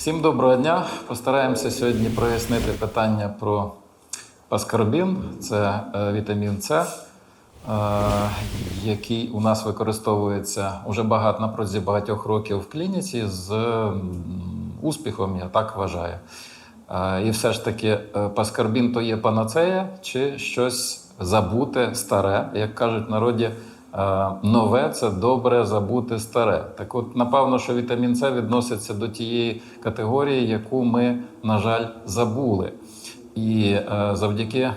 Всім доброго дня. Постараємося сьогодні прояснити питання про паскарбін. Це е, вітамін С, е, який у нас використовується уже багато на протязі багатьох років в клініці з успіхом, я так вважаю. Е, І все ж таки, паскарбін то є панацея чи щось забуте старе, як кажуть народі. Е, Нове це добре забути старе. Так от, напевно, що вітамін С відноситься до тієї категорії, яку ми, на жаль, забули. І е, завдяки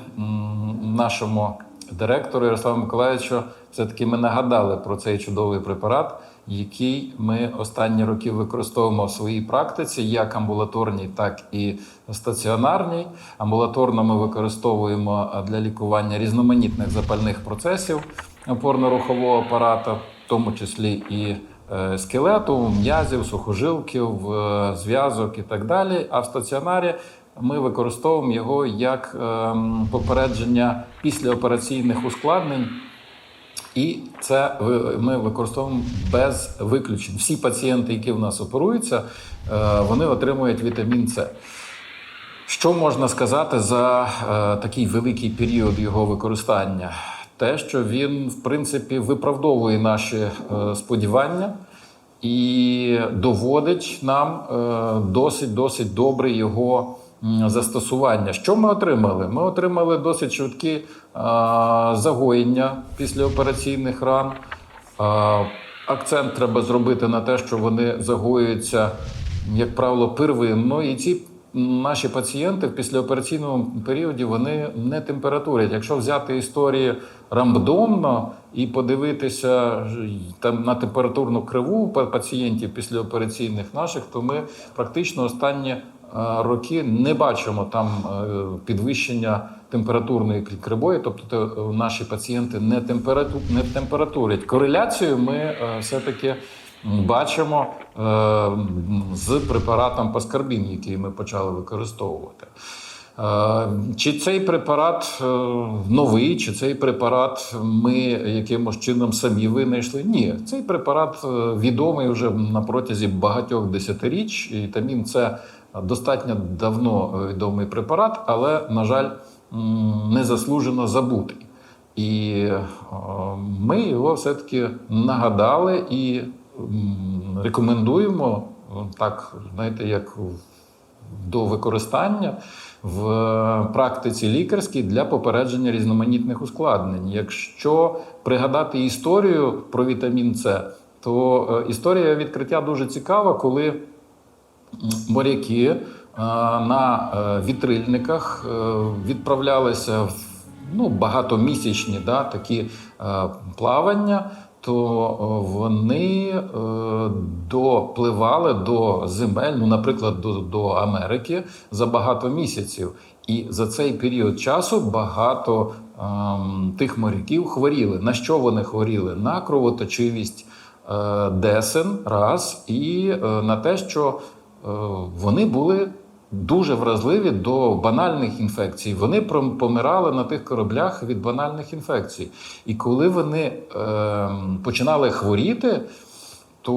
нашому директору Ярославу Миколаївичу, все-таки ми нагадали про цей чудовий препарат, який ми останні роки використовуємо в своїй практиці, як амбулаторній, так і стаціонарній. Амбулаторно ми використовуємо е, для лікування різноманітних запальних процесів опорно-рухового апарату, в тому числі і е, скелету, м'язів, сухожилків, е, зв'язок і так далі. А в стаціонарі ми використовуємо його як ем, попередження післяопераційних ускладнень. І це ми використовуємо без виключень. Всі пацієнти, які в нас оперуються, е, вони отримують вітамін С. Що можна сказати за е, такий великий період його використання? Те, що він, в принципі, виправдовує наші е, сподівання і доводить нам е, досить досить добре його застосування. Що ми отримали? Ми отримали досить швидкі е, загоєння післяопераційних ран. Е, Акцент треба зробити на те, що вони загоюються, як правило, первинно, і ці наші пацієнти в післяопераційному періоді вони не температурять. Якщо взяти історії рандомно і подивитися там на температурну криву пацієнтів післяопераційних наших, то ми практично останні е, роки не бачимо там е, підвищення температурної кривої, тобто е, наші пацієнти не температу не температурять. Кореляцію ми е, все-таки м, бачимо е, з препаратом паскарбін, який ми почали використовувати. Е, Чи цей препарат е, новий, чи цей препарат ми якимось чином самі винайшли? Ні, цей препарат відомий вже на протязі багатьох десятиріч. І Вітамін це достатньо давно відомий препарат, але, на жаль, незаслужено забутий. І ми його все-таки нагадали і рекомендуємо так, знаєте, як до використання в практиці лікарській для попередження різноманітних ускладнень. Якщо пригадати історію про вітамін С, то е, історія відкриття дуже цікава, коли моряки е, на е, вітрильниках відправлялися в ну, багатомісячні да, такі плавання, то е, вони е, допливали до земель, ну, наприклад, до, до Америки за багато місяців. І за цей період часу багато ем, тих моряків хворіли. На що вони хворіли? На кровоточивість е, десен, раз, і е, на те, що е, вони були дуже вразливі до банальних інфекцій. Вони помирали на тих кораблях від банальних інфекцій. І коли вони е, починали хворіти, то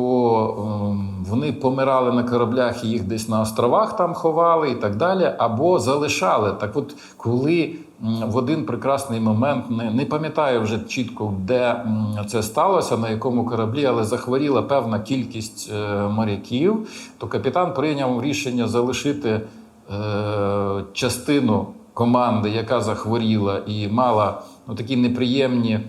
е, вони помирали на кораблях і їх десь на островах там ховали і так далі, або залишали. Так от, коли в один прекрасний момент, не, не пам'ятаю вже чітко, де це сталося, на якому кораблі, але захворіла певна кількість е, моряків, то капітан прийняв рішення залишити е, частину команди, яка захворіла і мала ну, такі неприємні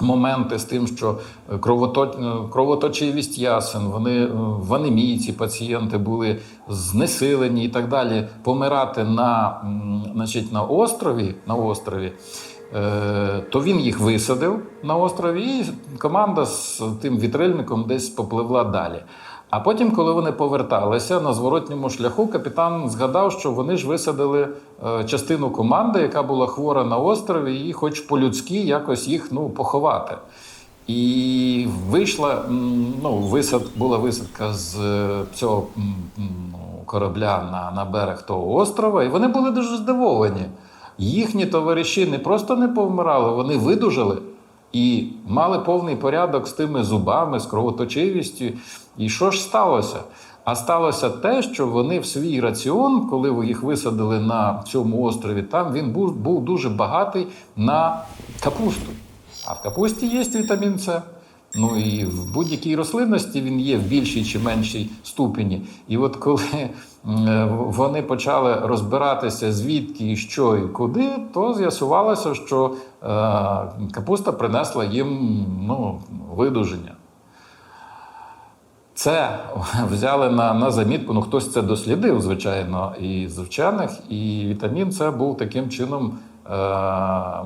моменти з тим, що кровото- кровоточивість ясен, вони е, в анемії пацієнти були знесилені і так далі. Помирати на, значить, на острові, на острові. Е, То він їх висадив на острові, і команда з тим вітрильником десь попливла далі. А потім, коли вони поверталися на зворотньому шляху, капітан згадав, що вони ж висадили е, частину команди, яка була хвора на острові, і хоч по-людськи якось їх ну, поховати. І вийшла ну, висад, була висадка з е, цього ну, корабля на, на берег того острова, і вони були дуже здивовані. Їхні товариші не просто не повмирали, вони видужали і мали повний порядок з тими зубами, з кровоточивістю. І що ж сталося? А сталося те, що вони в свій раціон, коли ви їх висадили на цьому острові, там він був, був дуже багатий на капусту. А в капусті є вітамін С. Ну і в будь-якій рослинності він є в більшій чи меншій ступені. І от коли вони почали розбиратися, звідки, і що і куди, то з'ясувалося, що е, капуста принесла їм ну, видуження. Це взяли на, на замітку. Ну, хтось це дослідив, звичайно, і з вчених, і вітамін С був таким чином е,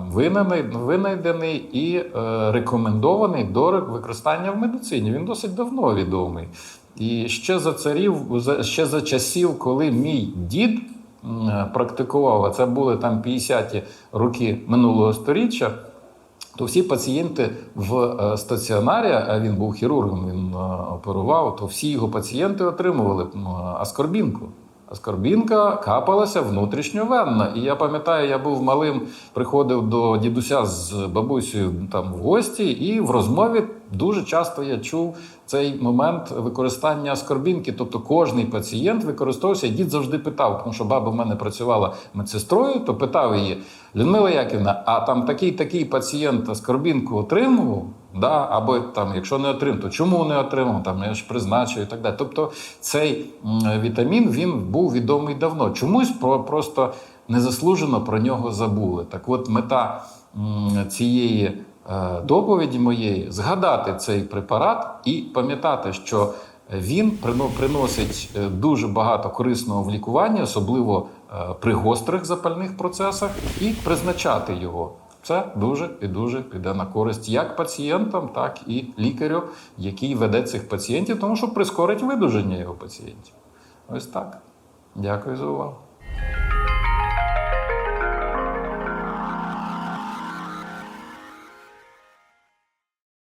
винайдений, винайдений і е, рекомендований до використання в медицині. Він досить давно відомий. І ще за царів, ще за часів, коли мій дід практикував, а це були там 50-ті роки минулого сторіччя то всі пацієнти в е, стаціонарі, а він був хірургом, він е, оперував, то всі його пацієнти отримували аскорбінку. Аскорбінка капалася внутрішньовенно. І я пам'ятаю, я був малим, приходив до дідуся з бабусею там в гості, і в розмові дуже часто я чув цей момент використання аскорбінки. Тобто кожний пацієнт використовувався, дід завжди питав, тому що баба в мене працювала медсестрою, то питав її: Людмила Яківна, а там такий такий пацієнт аскорбінку отримував? Да, або там, якщо не отримав, то чому не отримав? Там я ж призначив і так далі. Тобто цей вітамін він був відомий давно. Чомусь про просто незаслужено про нього забули. Так, от мета цієї доповіді моєї згадати цей препарат і пам'ятати, що він приносить е, дуже багато корисного в лікуванні, особливо е, при гострих запальних процесах, і призначати його. Це дуже і дуже піде на користь як пацієнтам, так і лікарю, який веде цих пацієнтів, тому що прискорить видуження його пацієнтів. Ось так. Дякую за увагу.